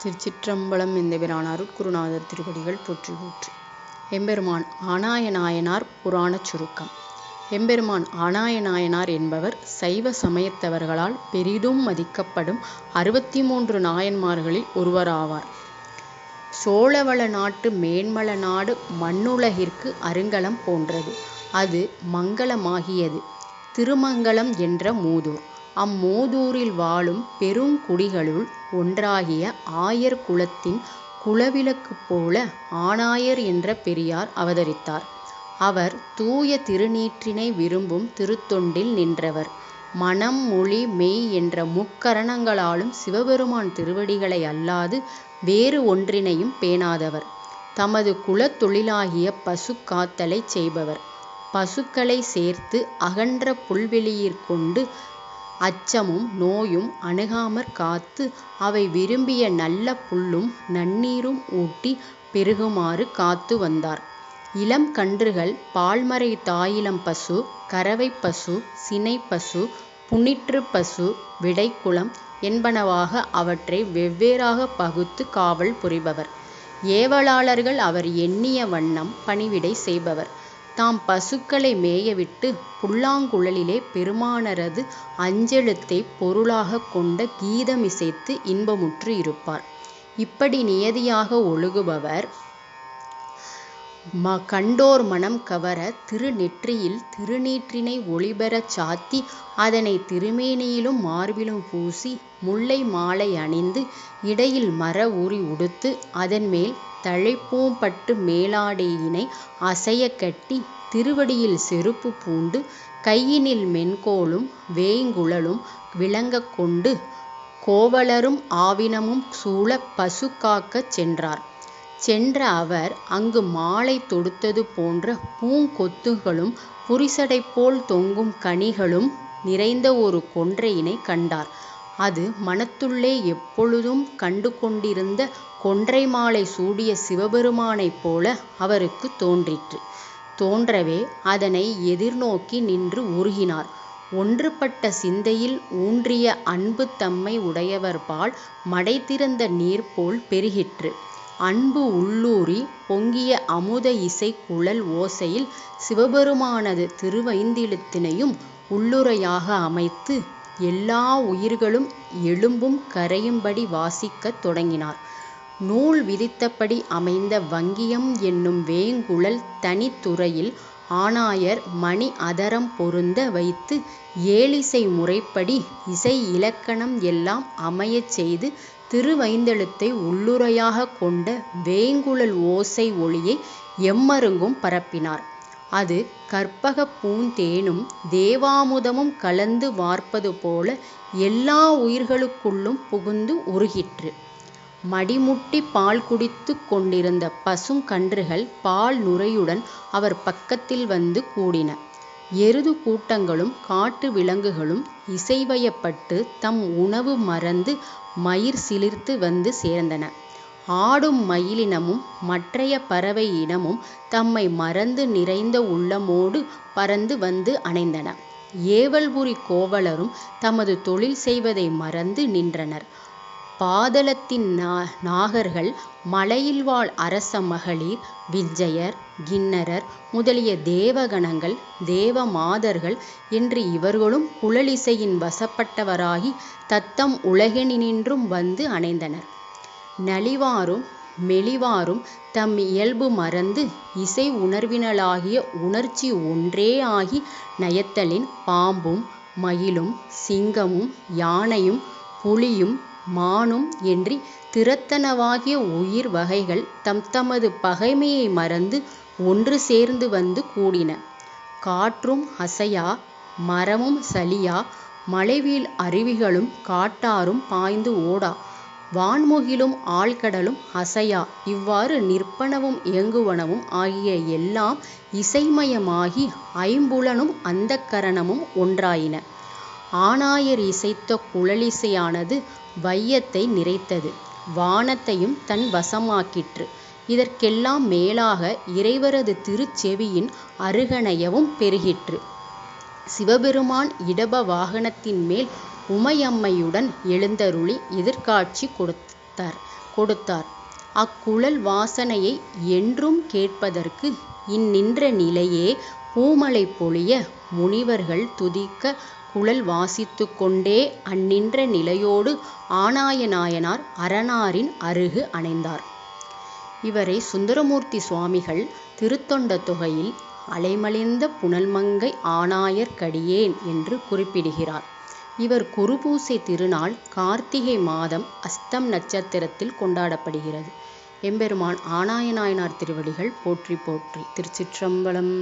திருச்சிற்றம்பலம் எந்தபிரான் அருட்குருநாதர் திருவடிகள் போற்றி போற்றி. எம்பெருமான் ஆனாய நாயனார் புராணச் சுருக்கம். எம்பெருமான் ஆனாய நாயனார் என்பவர் சைவ சமயத்தவர்களால் பெரிதும் மதிக்கப்படும் அறுபத்தி மூன்று நாயன்மார்களில் ஒருவராவார். சோழவள நாட்டு மேன்மல நாடு மண்ணுலகிற்கு அருங்கலம் போன்றது. அது மங்கலமாகியது. திருமங்கலம் என்ற மூதூர். அம்மூதூரில் வாழும் பெருங்குடிகளுள் ஒன்றாகிய ஆயர் குலத்தின் குலவிளக்கு போல ஆனாயர் என்ற பெரியார் அவதரித்தார். அவர் தூய திருநீற்றினை விரும்பும் திருத்தொண்டில் நின்றவர். மனம் மொழி மெய் என்ற முக்கரணங்களாலும் சிவபெருமான் திருவடிகளை அல்லாது வேறு ஒன்றினையும் பேணாதவர். தமது குலத் தொழிலாகிய பசு காத்தலை செய்பவர். பசுக்களை சேர்த்து அகன்ற புல்வெளியிற்கொண்டு அச்சமும் நோயும் அணுகாமற் காத்து அவை விரும்பிய நல்ல புல்லும் நன்னீரும் ஊட்டி பெருகுமாறு காத்து வந்தார். இளம் கன்றுகள் பால்மறை தாயிளம் பசு கறவைப் பசு சினைப்பசு புனிற்றுப் பசு விடைக்குளம் என்பனவாக அவற்றை வெவ்வேறாக பகுத்து காவல் புரிபவர். ஏவலாளர்கள் அவர் எண்ணிய வண்ணம் பணிவிடை செய்பவர். தாம் பசுக்களை மேயவிட்டு புல்லாங்குழலிலே பெருமானரது அஞ்செழுத்தைப் பொருளாகக் கொண்ட கீதமிசைத்து இன்பமுற்று இருப்பார். இப்படி நியதியாக ஒழுகுபவர் கண்டோர் மனம் கவர திருநெற்றியில் திருநீற்றினை ஒளிபெறச் சாத்தி அதனைத் திருமேனியிலும் மார்பிலும் பூசி முல்லை மாலை அணிந்து இடையில் மர உரி உடுத்து அதன்மேல் தழைப்பூம்பட்டு மேலாடையினை அசையக் கட்டி திருவடியில் செருப்பு பூண்டு கையினில் மென்கோலும் வேய்ங்குழலும் விளங்கக் கொண்டு கோவலரும் ஆவினமும் சூழப் பசு காக்கச் சென்றார். சென்ற அவர் அங்கு மாலை தொடுத்தது போன்ற பூங்கொத்துகளும் புரிசடைபோல் தொங்கும் கனிகளும் நிறைந்த ஒரு கொன்றையினைக் கண்டார். அது மனத்துள்ளே எப்பொழுதும் கண்டு கொண்டிருந்த கொன்றை மாலை சூடிய சிவபெருமானைப் போல அவருக்குத் தோன்றிற்று. தோன்றவே அதனை எதிர்நோக்கி நின்று உருகினார். ஒன்றுபட்ட சிந்தையில் ஊன்றிய அன்பு தம்மை உடையவர்பால் மடைதிறந்த நீர்போல் பெருகிற்று. அன்பு உள்ளூறிப் பொங்கிய அமுத இசைக் குழல் ஓசையில் சிவபெருமானது திருவைந்திலத்தினையும் உள்ளுறையாக அமைத்து எல்லா உயிர்களும் எழும்பும் கரையும்படி வாசிக்கத் தொடங்கினார். நூல் விதித்தபடி அமைந்த வங்கியம் என்னும் வேங்குழல் தனித்துறையில் ஆனாயர் மணி அதரம் பொருந்த வைத்து ஏழிசை முறைப்படி இசை இலக்கணம் எல்லாம் அமையச் செய்து திருவைந்தெழுத்தை உள்ளுறையாகக் கொண்ட வேங்குழல் ஓசை ஒலியை எம்மருங்கும் பரப்பினார். அது கற்பகப் பூந்தேனும் தேவாமுதமும் கலந்து வார்ப்பது போல எல்லா உயிர்களுக்குள்ளும் புகுந்து உருகிற்று. மடிமுட்டிப் பால் குடித்துக் கொண்டிருந்த பசுங் கன்றுகள் பால் நுரையுடன் அவர் பக்கத்தில் வந்து கூடின. எருது கூட்டங்களும் காட்டு விலங்குகளும் இசைவயப்பட்டுத் தம் உணவு மறந்து மயிர் சிலிர்த்து வந்து சேர்ந்தன. ஆடும் மயிலினமும் மற்றைய பறவை இனமும் தம்மை மறந்து நிறைந்த உள்ளமோடு பறந்து வந்து அணைந்தன. ஏவல்புரி கோவலரும் தமது தொழில் செய்வதை மறந்து நின்றனர். பாதாளத்தின் நாகர்கள் மலையில்வாழ் அரச மகளிர் விஞ்சையர் கின்னரர் முதலிய தேவகணங்கள் தேவமாதர்கள் என்று இவர்களும் குழலிசையின் வசப்பட்டவராகித் தத்தம் உலகினின்றும் வந்து அணைந்தனர். நலிவாரும் மெலிவாரும் தம் இயல்பு மறந்து இசை உணர்வினளாகிய உணர்ச்சி ஒன்றே ஆகி நயத்தலின் பாம்பும் மயிலும் சிங்கமும் யானையும் புலியும் மானும் என்றித் திறத்தனவாகிய உயிர் வகைகள் தம்தமது பகைமையை மறந்து ஒன்று சேர்ந்து வந்து கூடின. காற்றும் அசையா மரமும் சலியா மலைவீழ் அருவிகளும் காட்டாறும் பாய்ந்து ஓடா வான்முகிலும் ஆழ்கடலும் அசையா இவ்வாறு நிற்பனவும் இயங்குவனவும் ஆகிய எல்லாம் இசைமயமாகி ஐம்புலனும் அந்தக்கரணமும் ஒன்றாயின. ஆனாயர் இசைத்த குழலிசையானது வையத்தை நிறைத்தது. வானத்தையும் தன் வசமாக்கிற்று. இதற்கெல்லாம் மேலாக இறைவரது திருச்செவியின் அருகணையவும் பெருகிற்று. சிவபெருமான் இடப வாகனத்தின்மேல் உமையம்மையுடன் எழுந்தருளி எதிர்க்காட்சி கொடுத்தார் கொடுத்தார் அக்குழல் வாசனையை என்றும் கேட்பதற்கு இந்நின்ற நிலையே பூமழை பொழிய முனிவர்கள் துதிக்க குழல் வாசித்துக் கொண்டே அந்நின்ற நிலையோடு ஆனாய நாயனார் அரணாரின் அருகு அணைந்தார். இவரை சுந்தரமூர்த்தி சுவாமிகள் திருத்தொண்ட தொகையில் அலைமலிந்த புனல்மங்கை ஆனாயர்க்கடியேன் என்று குறிப்பிடுகிறார். இவர் குருபூசை திருநாள் கார்த்திகை மாதம் அஸ்தம் நட்சத்திரத்தில் கொண்டாடப்படுகிறது. எம்பெருமான் ஆனாய நாயனார் திருவடிகள் போற்றி போற்றி. திருச்சிற்றம்பலம்.